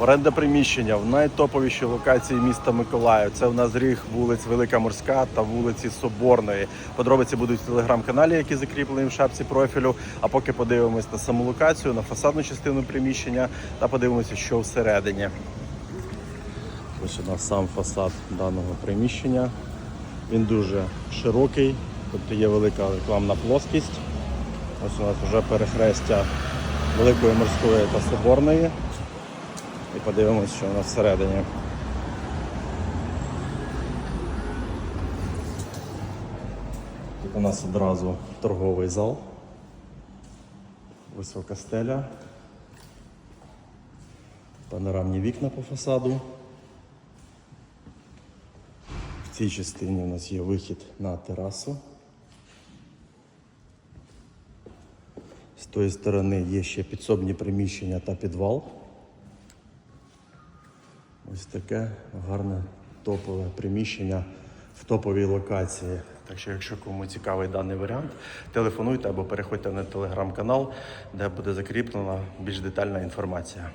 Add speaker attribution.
Speaker 1: Оренда приміщення в найтоповішій локації міста Миколаїв. Це в нас ріг вулиць Велика Морська та вулиці Соборної. Подробиці будуть в телеграм-каналі, які закріплені в шапці профілю. А поки подивимось на саму локацію, на фасадну частину приміщення та подивимося, що всередині. Ось у нас сам фасад даного приміщення. Він дуже широкий, тобто є велика рекламна плоскість. Ось у нас вже перехрестя Великої морської та Соборної. І подивимось, що у нас всередині. Тут у нас одразу торговий зал, висока стеля, панорамні вікна по фасаду. В цій частині у нас є вихід на терасу. З тої сторони є ще підсобні приміщення та підвал. Ось таке гарне топове приміщення в топовій локації. Так що, якщо кому цікавий даний варіант, телефонуйте або переходьте на телеграм-канал, де буде закріплена більш детальна інформація.